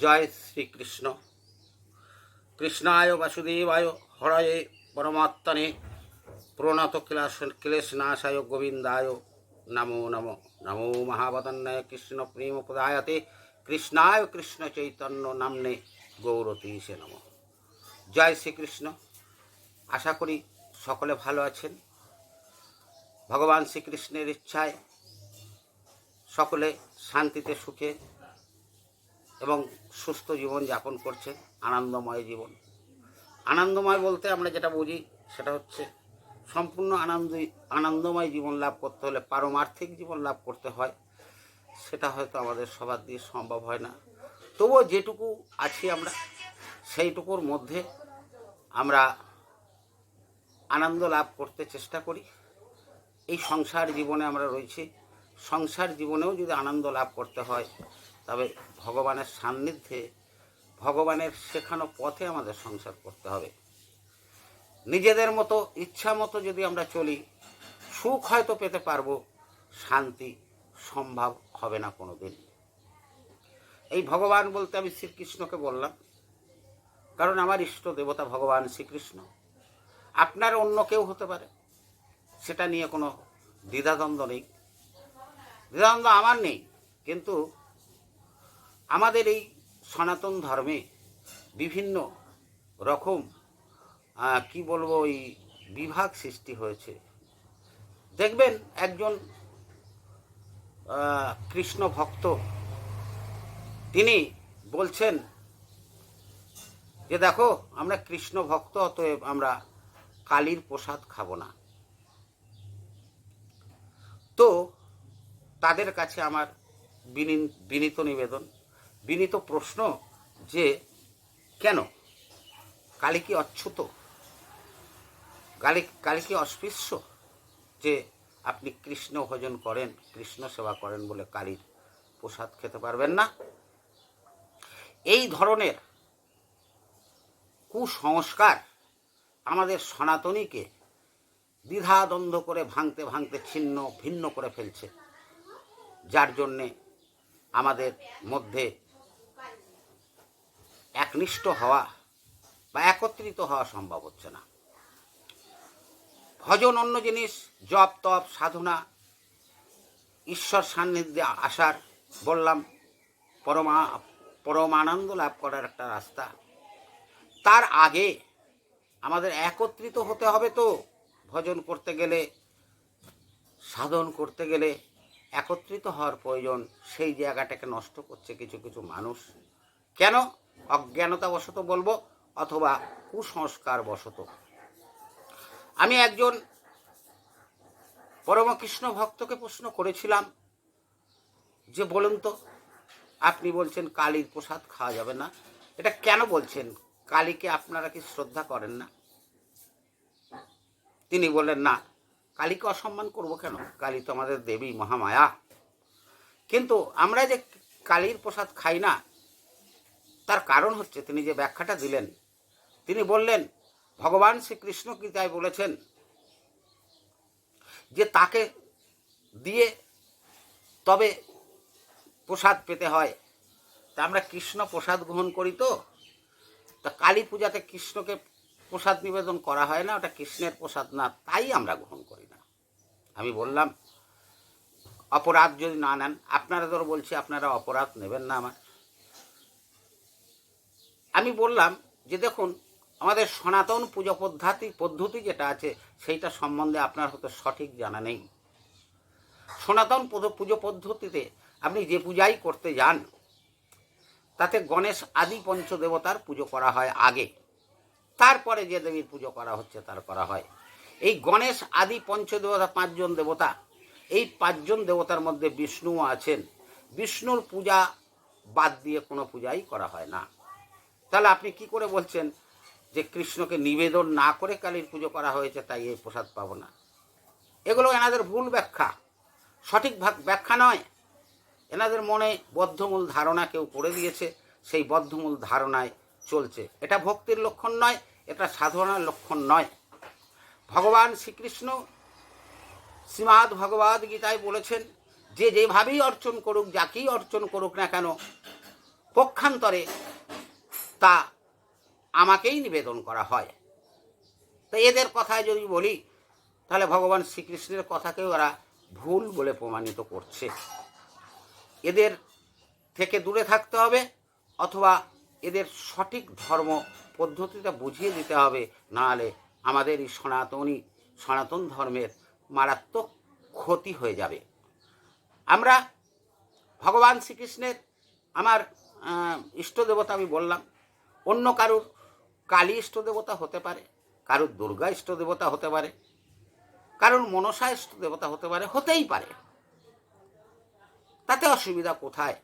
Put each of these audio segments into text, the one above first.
জয় শ্রীকৃষ্ণ। কৃষ্ণায় বাসুদেবায় হরয়ে পরমাত্মনে প্রণত ক্লেশ, ক্লেশনাশায় গোবিন্দায় নমো নমো নমো মহাবদন্নায় কৃষ্ণ প্রেম প্রদায়তে কৃষ্ণায় কৃষ্ণ চৈতন্য নামনে গৌরতীশে নম। জয় শ্রীকৃষ্ণ। আশা করি সকলে ভালো আছেন। ভগবান শ্রীকৃষ্ণের ইচ্ছায় সকলে শান্তিতে সুখে এবং সুস্থ জীবন যাপন করছে, আনন্দময় জীবন। আনন্দময় বলতে আমরা যেটা বুঝি সেটা হচ্ছে সম্পূর্ণ আনন্দ, আনন্দময় জীবন লাভ করতে হলে পারমার্থিক জীবন লাভ করতে হয়, সেটা হয়তো আমাদের সবার দিয়ে সম্ভব হয় না। তবুও যেটুকু আছি আমরা, সেইটুকুর মধ্যে আমরা আনন্দ লাভ করতে চেষ্টা করি। এই সংসার জীবনে আমরা রয়েছি। সংসার জীবনেও যদি আনন্দ লাভ করতে হয় তবে ভগবানের সান্নিধ্যে, ভগবানের শেখানো পথে আমাদের সংসার করতে হবে। নিজেদের মতো, ইচ্ছা মতো যদি আমরা চলি, সুখ হয়তো পেতে পারব, শান্তি সম্ভব হবে না কোনো দিন এই ভগবান বলতে আমি শ্রীকৃষ্ণকে বললাম, কারণ আমার ইষ্ট দেবতা ভগবান শ্রীকৃষ্ণ। আপনার অন্য কেউ হতে পারে, সেটা নিয়ে কোনো দ্বিধাদ্বন্দ্ব নেই। দ্বিধাদ্বন্দ্ব আমার নেই, কিন্তু আমাদের এই সনাতন ধর্মে বিভিন্ন রকম কি বলব, ওই বিভাগ সৃষ্টি হয়েছে। দেখবেন একজন কৃষ্ণ ভক্ত, তিনি বলছেন যে, দেখো, আমরা কৃষ্ণ ভক্ত, অতএব আমরা কালীর প্রসাদ খাব না। তো, তাদের কাছে আমার বিনী- বিনীত নিবেদন। বিনীত প্রশ্ন যে, কেন? কালী কি অচ্ছুত? কালী কালী কি অস্পৃশ্য? যে, আপনি কৃষ্ণ ভোজন করেন, কৃষ্ণ সেবা করেন বলে কালীর প্রসাদ খেতে পারবেন না? এই ধরনের কুসংস্কার আমাদের সনাতনীকে দ্বিধাদ্বন্দ্ব করে ভাঙতে ভাঙতে, ছিন্ন, ভিন্ন করে ফেলছে। যার জন্যে আমাদের মধ্যে একনিষ্ঠ হওয়া বা একত্রিত হওয়া সম্ভব হচ্ছে না। ভজন অন্য জিনিস, জপ, তপ, সাধনা, ঈশ্বর সান্নিধ্যে আসার বললাম, পরমা, পরমানন্দ লাভ করার একটা রাস্তা। তার আগে আমাদের একত্রিত হতে হবে তো। ভজন করতে গেলে, সাধন করতে গেলে একত্রিত হওয়ার প্রয়োজন, সেই জায়গাটাকে নষ্ট করছে কিছু কিছু মানুষ। কেন? অজ্ঞানতা অজ্ঞানতাবশত বলব অথবা কুসংস্কার বশত আমি একজন পরমকৃষ্ণ ভক্তকে প্রশ্ন করেছিলাম যে বলুন তো, আপনি বলছেন কালীর প্রসাদ খাওয়া যাবে না। এটা কেন বলছেন? কালীকে আপনারা কি শ্রদ্ধা করেন না? তিনি বললেন, না, কালীকে অসম্মান করব কেন? কালী তো আমাদের দেবী মহামায়া। কিন্তু আমরা যে কালীর প্রসাদ খাই না তার কারণ হচ্ছে তিনি যে ব্যাখ্যাটা দিলেন, তিনি বললেন, ভগবান শ্রীকৃষ্ণ গীতায় বলেছেন? যে তাকে দিয়ে তবে প্রসাদ পেতে হয়। তা আমরা কৃষ্ণ প্রসাদ গ্রহণ করি তো? তা কালী পূজাতে কৃষ্ণকে প্রসাদ নিবেদন করা হয় না, ওটা কৃষ্ণের প্রসাদ না, তাই আমরা গ্রহণ করি না। আমি বললাম, অপরাধ যদি না নেন, আপনারা ধর বলছি, আপনারা অপরাধ নেবেন না আমার। আমি বললাম যে দেখুন, আমাদের সনাতন পুজো পদ্ধতি পদ্ধতি যেটা আছে, সেইটা সম্বন্ধে আপনার হয়তো সঠিক জানা নেই। সনাতন পুজো- পদ্ধতিতে আপনি যে পূজাই করতে যান, তাতে গণেশ আদি পঞ্চদেবতার পুজো করা হয় আগে। তারপরে যে দেবীর পুজো করা হচ্ছে, তার করা হয়। এই গণেশ আদি পঞ্চদেবতা পাঁচজন দেবতা, এই পাঁচজন দেবতার মধ্যে বিষ্ণুও আছেন। বিষ্ণুর পূজা বাদ দিয়ে কোনো পূজাই করা হয় না। তাহলে আপনি কি করে বলছেন যে কৃষ্ণকে নিবেদন না করে কালীর পুজো করা হয়েছে, তাই এই প্রসাদ পাবো না? এগুলো এনাদের ভুল ব্যাখ্যা। সঠিক ব্যাখ্যা নয়। এনাদের মনে বদ্ধমূল ধারণা কেউ করে দিয়েছে, সেই বদ্ধমূল ধারণায় চলছে। এটা ভক্তির লক্ষণ নয়, এটা সাধনার লক্ষণ নয়। ভগবান শ্রীকৃষ্ণ শ্রীমাদ ভগবদ গীতায় বলেছেন, যে যেভাবেই অর্চন করুক, যাকেই অর্চন করুক না কেন, পক্ষান্তরে তা আমাকেই নিবেদন করা হয়। তো এদের কথায় যদি বলি, তাহলে ভগবান শ্রীকৃষ্ণের কথাকে ওরা ভুল বলে প্রমাণিত করছে। এদের থেকে দূরে থাকতে হবে, অথবা এদের সঠিক ধর্ম পদ্ধতিটা বুঝিয়ে দিতে হবে, নাহলে আমাদের এই সনাতনী, সনাতন ধর্মের মারাত্মক ক্ষতি হয়ে যাবে। আমরা ভগবান শ্রীকৃষ্ণের, আমার ইষ্ট দেবতা আমি বললাম অন্য কারুর কালী ইষ্ট দেবতা হতে পারে, কারুর দুর্গা ইষ্ট দেবতা হতে পারে, কারুর মনসা ইষ্ট দেবতা হতে পারে, হতেই পারে। তাতে অসুবিধা কোথায়?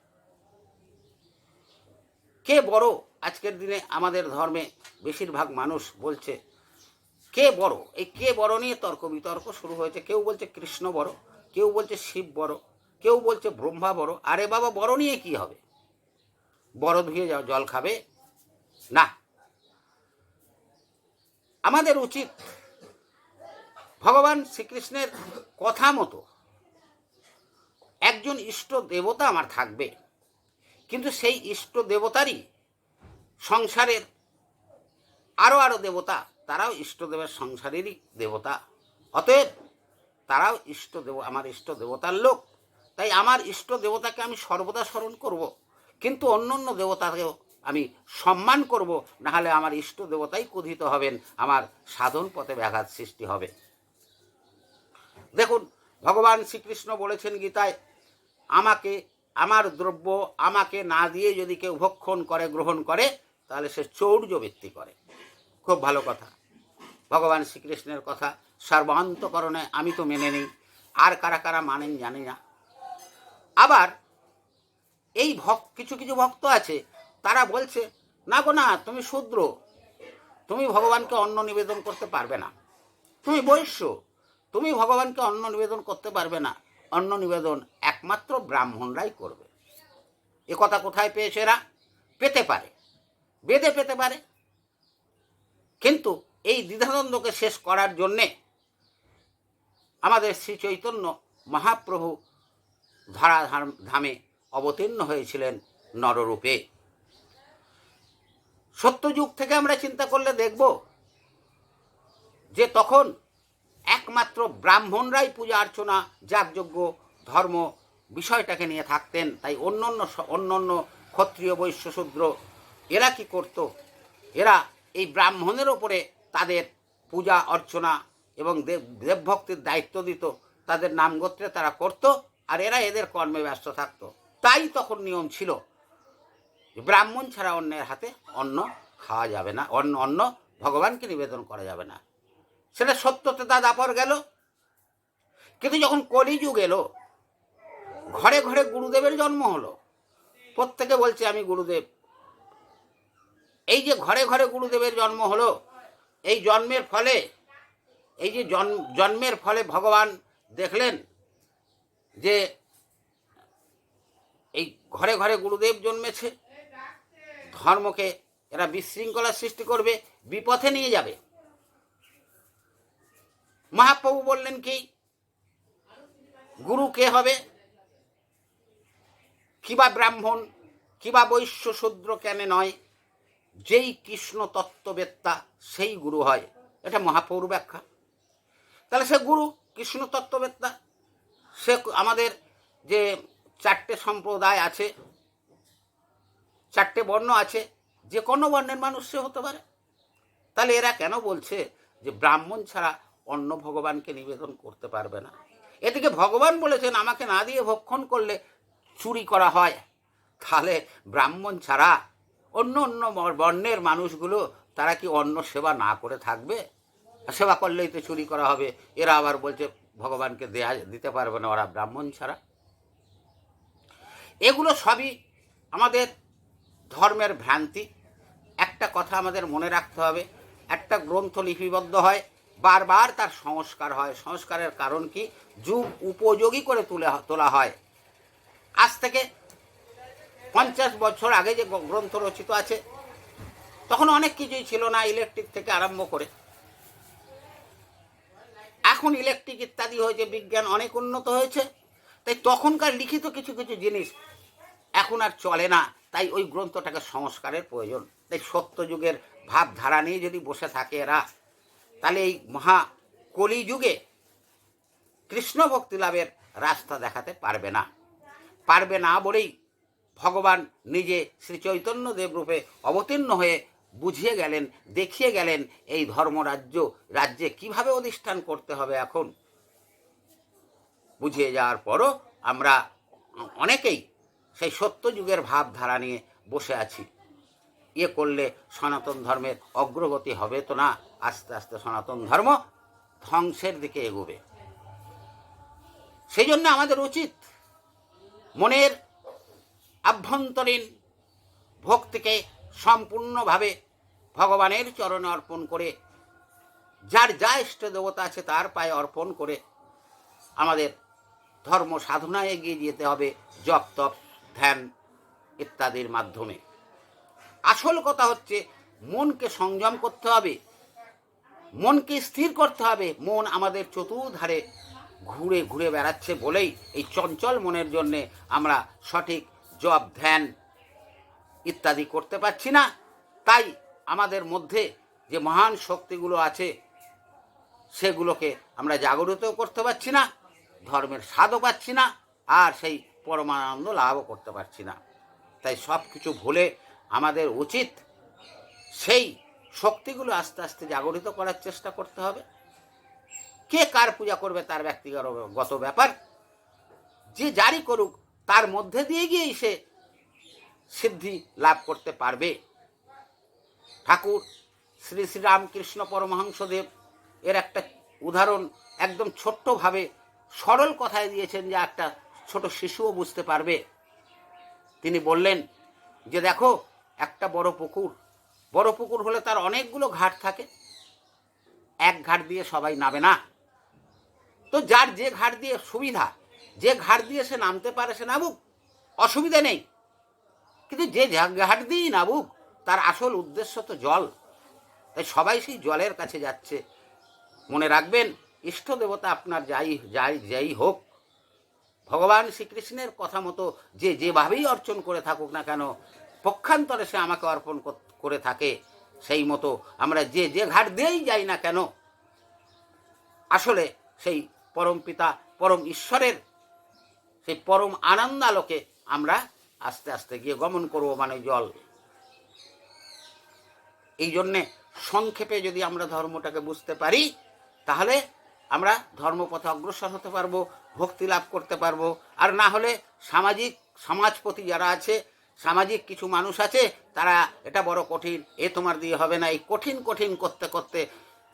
কে বড়? আজকের দিনে আমাদের ধর্মে বেশিরভাগ মানুষ বলছে, কে বড়? এই কে বড় নিয়ে তর্ক বিতর্ক শুরু হয়েছে। কেউ বলছে কৃষ্ণ বড়, কেউ বলছে শিব বড়, কেউ বলছে ব্রহ্মা বড়। আরে বাবা, বড় নিয়ে কি হবে? বড় ধুয়ে জল খাবে না। আমাদের উচিত ভগবান শ্রীকৃষ্ণের কথা মতো একজন ইষ্ট দেবতা আমার থাকবে, কিন্তু সেই ইষ্ট দেবতারই সংসারের আরও আরও দেবতা, তারাও ইষ্টদেবের সংসারেরই দেবতা। অতএব তারাও ইষ্ট দেব, আমার ইষ্ট দেবতার লোক। তাই আমার ইষ্ট দেবতাকে আমি সর্বদা স্মরণ করব, কিন্তু অন্য অন্য দেবতাকেও আমি সম্মান করব, নাহলে আমার ইষ্ট দেবতাই ক্রোধিত হবেন, আমার সাধন পথে ব্যাঘাত সৃষ্টি হবে। দেখুন, ভগবান শ্রীকৃষ্ণ বলেছেন গীতায়, আমাকে, আমার দ্রব্য আমাকে না দিয়ে যদি কেউ ভক্ষণ করে, গ্রহণ করে, তাহলে সে চৌর্য বৃত্তি করে। খুব ভালো কথা। ভগবান শ্রীকৃষ্ণের কথা সর্বান্তকরণে আমি তো মেনে নিই, আর কারা কারা মানেন জানি না। আবার এই ভক কিছু কিছু ভক্ত আছে তারা বলছে, না গো না, তুমি শূদ্র। তুমি ভগবানকে অন্ন নিবেদন করতে পারবে না। তুমি বৈশ্য। তুমি ভগবানকে অন্ন নিবেদন করতে পারবে না। অন্ন নিবেদন একমাত্র ব্রাহ্মণরাই করবে। এ কথা কোথায় পেয়েছে এরা? পেতে পারে। বেদে পেতে পারে। কিন্তু এই দ্বিধাদ্বন্দ্বকে শেষ করার জন্যে আমাদের শ্রী চৈতন্য মহাপ্রভু ধরাধাম, ধামে অবতীর্ণ হয়েছিলেন নররূপে। সত্যযুগ থেকে আমরা চিন্তা করলে দেখব যে তখন একমাত্র ব্রাহ্মণরাই পূজা অর্চনা, যাগযজ্ঞ, ধর্ম বিষয়টাকে নিয়ে থাকতেন। তাই অন্য অন্য স- অন্য অন্য ক্ষত্রিয়, বৈশ্য, শূদ্র, এরা কি করত? এরা এই ব্রাহ্মণের ওপরে তাদের পূজা, অর্চনা এবং দেব, দেবভক্তির দায়িত্ব দিত। তাদের নাম গোত্রে তারা করত আর এরা এদের কর্মে ব্যস্ত থাকতো। তাই তখন নিয়ম ছিল ব্রাহ্মণ ছাড়া অন্যের হাতে অন্ন খাওয়া যাবে না অন্য অন্ন ভগবানকে নিবেদন করা যাবে না। সেটা সত্যতে তা দাপর গেল। কিন্তু যখন কলিযুগ এলো, ঘরে ঘরে গুরুদেবের জন্ম হলো। প্রত্যেকে বলছে, আমি গুরুদেব। এই যে ঘরে ঘরে গুরুদেবের জন্ম হলো, এই জন্মের ফলে, এই যে জন্ম জন্মের ফলে ভগবান দেখলেন যে এই ঘরে ঘরে গুরুদেব জন্মেছে। ধর্মকে এরা বিশৃঙ্খলার সৃষ্টি করবে, বিপথে নিয়ে যাবে। মহাপ্রভু বললেন কি, গুরু কে হবে? কিবা ব্রাহ্মণ, কিবা বৈশ্য শূদ্র কেন নয়, যেই কৃষ্ণ তত্ত্ববেত্তা, সেই গুরু হয়। এটা মহাপ্রভুর ব্যাখ্যা তাহলে সে গুরু, কৃষ্ণ তত্ত্ববেত্তা, সে আমাদের যে চারটে সম্প্রদায় আছে চারটে বর্ণ আছে, যে কোনো বর্ণের মানুষ সে হতে পারে। তাহলে এরা কেন বলছে যে ব্রাহ্মণ ছাড়া অন্য ভগবানকে নিবেদন করতে পারবে না? এদিকে ভগবান বলেছেন, আমাকে না দিয়ে ভক্ষণ করলে চুরি করা হয়। তাহলে ব্রাহ্মণ ছাড়া অন্য অন্য বর্ণের মানুষগুলো, তারা কি অন্য সেবা না করে থাকবে? সেবা করলেই তো চুরি করা হবে। এরা আবার বলছে, ভগবানকে দেয়া দিতে পারবে না, ওরা ব্রাহ্মণ ছাড়া। এগুলো সবই আমাদের ধর্মের ভ্রান্তি। একটা কথা আমাদের মনে রাখতে হবে, একটা গ্রন্থ লিপিবদ্ধ হয়, বারবার তার সংস্কার হয়। সংস্কারের কারণ কি? যুগ উপযোগী করে তুলে তোলা হয়। আজ থেকে পঞ্চাশ বছর আগে যে গ্রন্থ রচিত আছে, তখন অনেক কিছুই ছিল না ইলেকট্রিক থেকে আরম্ভ করে। এখন ইলেকট্রিক ইত্যাদি হয়েছে, বিজ্ঞান অনেক উন্নত হয়েছে, তাই তখনকার লিখিত কিছু কিছু জিনিস এখন আর চলে না। তাই ওই গ্রন্থটাকে সংস্কারের প্রয়োজন। তাই সত্যযুগের ভাবধারা নিয়ে যদি বসে থাকে এরা, তাহলে এই মহা কলিযুগে কৃষ্ণ ভক্তি লাভের রাস্তা দেখাতে পারবে না। পারবে না বলেই ভগবান নিজে শ্রী চৈতন্য দেবরূপে অবতীর্ণ হয়ে বুঝিয়ে গেলেন, দেখিয়ে গেলেন এই ধর্মরাজ্য রাজ্যে কীভাবে অধিষ্ঠান করতে হবে এখন। বুঝিয়ে যাওয়ার পরও আমরা অনেকেই সেই সত্যযুগের ভাবধারা নিয়ে বসে আছি। ইয়ে করলে সনাতন ধর্মের অগ্রগতি হবে তো না? আস্তে আস্তে সনাতন ধর্ম ধ্বংসের দিকে এগোবে। সেই জন্য আমাদের উচিত মনের আভ্যন্তরীণ ভক্তিকে সম্পূর্ণভাবে ভগবানের চরণে অর্পণ করে, যার যা ইষ্ট দেবতা আছে তার পায়ে অর্পণ করে আমাদের ধর্ম সাধনায় এগিয়ে যেতে হবে। জপ তপ ধ্যান ইত্যাদির মাধ্যমে। আসল কথা হচ্ছে, মনকে সংযম করতে হবে, মনকে স্থির করতে হবে। মন আমাদের চতুর্ধারে ঘুরে ঘুরে বেড়াচ্ছে বলেই এই চঞ্চল মনের জন্যে আমরা সঠিক জব, ধ্যান ইত্যাদি করতে পারছি না। তাই আমাদের মধ্যে যে মহান শক্তিগুলো আছে, সেগুলোকে আমরা জাগরিত করতে পারছি না, ধর্মের স্বাদও পাচ্ছি না, আর সেই পরমানন্দ লাভও করতে পারছি না। তাই সব কিছু ভুলে আমাদের উচিত সেই শক্তিগুলো আস্তে আস্তে জাগরিত করার চেষ্টা করতে হবে। কে কার পূজা করবে তার ব্যক্তিগত ব্যাপার। যে জারি করুক, তার মধ্যে দিয়ে গিয়েই সে সিদ্ধি লাভ করতে পারবে। ঠাকুর, শ্রী শ্রীরামকৃষ্ণ পরমহংসদেব এর একটা উদাহরণ একদম ছোট্টভাবে সরল কথায় দিয়েছেন, যে একটা ছোট শিশুও বুঝতে পারবে। তিনি বললেন, যে দেখো, একটা বড় পুকুর। বড় পুকুর হলে তার অনেকগুলো ঘাট থাকে। এক ঘাট দিয়ে সবাই নামে না। তো যার যে ঘাট দিয়ে সুবিধা, যে ঘাট দিয়ে সে নামতে পারে সে নামুক। অসুবিধা নেই। কিন্তু যে ঘাট দিয়েই নামুক, তার আসল উদ্দেশ্য তো জল। তাই সবাই সেই জলের কাছে যাচ্ছে। মনে রাখবেন, ইষ্ট দেবতা আপনার যাই যাই যাই হোক ভগবান শ্রীকৃষ্ণের কথা মতো যে যেভাবেই অর্চন করে থাকুক না কেন, পক্ষান্তরে সে আমাকে অর্পণ করে থাকে, সেই মতো আমরা যে যে ঘাট দিয়েই যাই না কেন, আসলে সেই পরম পিতা, পরম ঈশ্বরের সেই পরম আনন্দালোকে আমরা আস্তে আস্তে গিয়ে গমন করব মানে জল। এই জন্যে সংক্ষেপে যদি আমরা ধর্মটাকে বুঝতে পারি, তাহলে আমরা ধর্মপথে অগ্রসর হতে পারব। ভক্তি লাভ করতে পারব। আর না হলে সামাজিক, সমাজপতি যারা আছে, সামাজিক কিছু মানুষ আছে, তারা এটা বড় কঠিন, এ তোমার দিয়ে হবে না, এই কঠিন কঠিন করতে করতে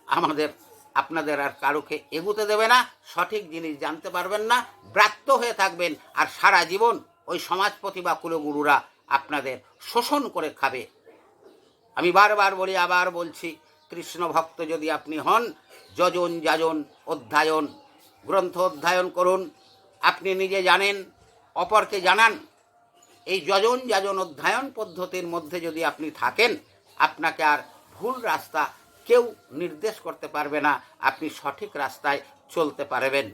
আমাদের, আপনাদের আর কারোকে এগুতে দেবে না, সঠিক জিনিস জানতে পারবেন না, ব্রাত্য হয়ে থাকবেন, আর সারা জীবন ওই সমাজপতি বা কুলগুরুরা আপনাদের শোষণ করে খাবে। আমি বারবার বলি, আবার বলছি, কৃষ্ণ ভক্ত যদি আপনি হন, যজন, যাজন, অধ্যায়ন গ্রন্থ অধ্যয়ন করুন। আপনি নিজে জানেন, অপরকে জানান। এই যজন যাজন অধ্যয়ন পদ্ধতির মধ্যে যদি আপনি থাকেন, আপনাকে আর ভুল রাস্তা কেউ নির্দেশ করতে পারবে না। আপনি সঠিক রাস্তায় চলতে পারবেন।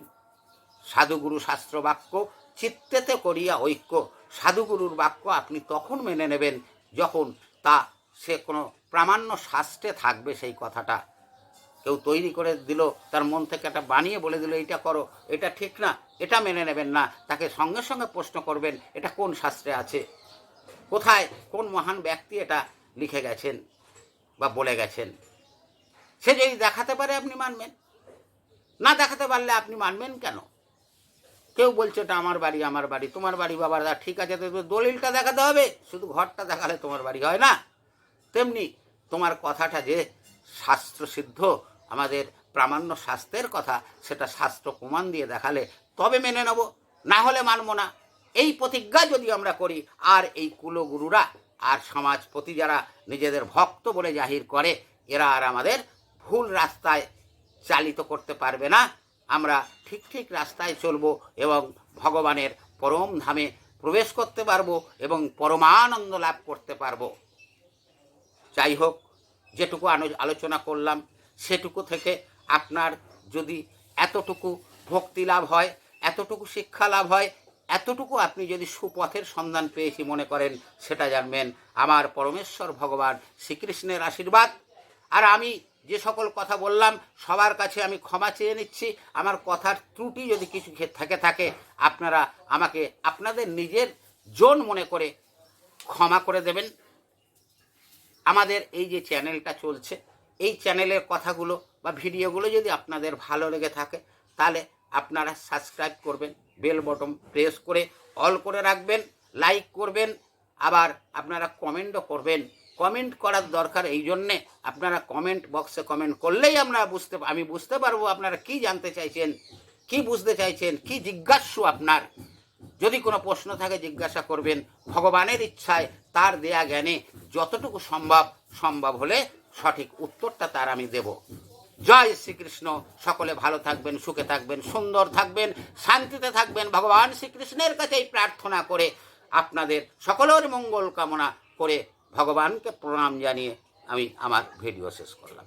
সাধুগুরু শাস্ত্র বাক্য চিত্তেতে করিয়া ঐক্য। সাধুগুরুর বাক্য আপনি তখন মেনে নেবেন যখন তা সে কোনো প্রামাণ্য শাস্ত্রে থাকবে সেই কথাটা। কেউ তৈরি করে দিল, তার মন থেকে একটা বানিয়ে বলে দিল এটা করো, এটা ঠিক না, এটা মেনে নেবেন না। তাকে সঙ্গে সঙ্গে প্রশ্ন করবেন, এটা কোন শাস্ত্রে আছে? কোথায়? কোন মহান ব্যক্তি এটা লিখে গেছেন বা বলে গেছেন? সে যদি দেখাতে পারে আপনি মানবেন। না দেখাতে পারলে আপনি মানবেন কেন? কেউ বলছে, এটা আমার বাড়ি আমার বাড়ি, তোমার বাড়ি বাবার দা ঠিক আছে তো দলিলটা দেখাতে হবে, শুধু ঘরটা দেখালে তোমার বাড়ি হয় না। তেমনি তোমার কথাটা যে শাস্ত্র সিদ্ধ আমাদের প্রামাণ্য শাস্ত্রের কথা সেটা শাস্ত্র প্রমাণ দিয়ে দেখালে তবে মেনে নেব, না হলে মানব না। এই প্রতিজ্ঞা যদি আমরা করি, আর এই কুলগুরুরা, আর সমাজপতি যারা নিজেদের ভক্ত বলে জাহির করে, এরা আর আমাদের ভুল রাস্তায় চালিত করতে পারবে না। আমরা ঠিক ঠিক রাস্তায় চলব এবং ভগবানের পরম ধামে প্রবেশ করতে পারব এবং পরমানন্দ লাভ করতে পারব। যাই হোক, যেটুকু আলোচনা করলাম সেটুকু থেকে আপনার যদি এতটুকু ভক্তি লাভ হয়, এতটুকু শিক্ষা লাভ হয়, এতটুকু আপনি যদি সুপথের সন্ধান পেয়েছি মনে করেন, সেটা জানবেন। আমার পরমেশ্বর ভগবান শ্রীকৃষ্ণের আশীর্বাদ। আর আমি যে সকল কথা বললাম, সবার কাছে আমি ক্ষমা চেয়ে নিচ্ছি। আমার কথার ত্রুটি যদি কিছু থেকে থাকে, আপনারা আমাকে আপনাদের নিজের জোন মনে করে ক্ষমা করে দেবেন। আমাদের এই যে চ্যানেলটা চলছে এই চ্যানেলের কথাগুলো বা ভিডিওগুলো যদি আপনাদের ভালো লেগে থাকে, তাহলে আপনারা সাবস্ক্রাইব করবেন বেল বটন প্রেস করে অল করে রাখবেন লাইক করবেন, আবার আপনারা কমেন্টও করবেন। কমেন্ট করার দরকার এই জন্যে আপনারা কমেন্ট বক্সে কমেন্ট করলেই আমরা বুঝতে আমি বুঝতে পারব আপনারা কি জানতে চাইছেন, কি বুঝতে চাইছেন, কি জিজ্ঞাসু আপনার। যদি কোনো প্রশ্ন থাকে, জিজ্ঞাসা করবেন। ভগবানের ইচ্ছায়, তার দেয়া জ্ঞানে যতটুকু সম্ভব সম্ভব হলে সঠিক উত্তরটা তার আমি দেব। জয় শ্রীকৃষ্ণ। সকলে ভালো থাকবেন, সুখে থাকবেন, সুন্দর থাকবেন, শান্তিতে থাকবেন। ভগবান শ্রীকৃষ্ণের কাছেই প্রার্থনা করে আপনাদের সকলের মঙ্গল কামনা করে ভগবানকে প্রণাম জানিয়ে আমি আমার ভিডিও শেষ করলাম।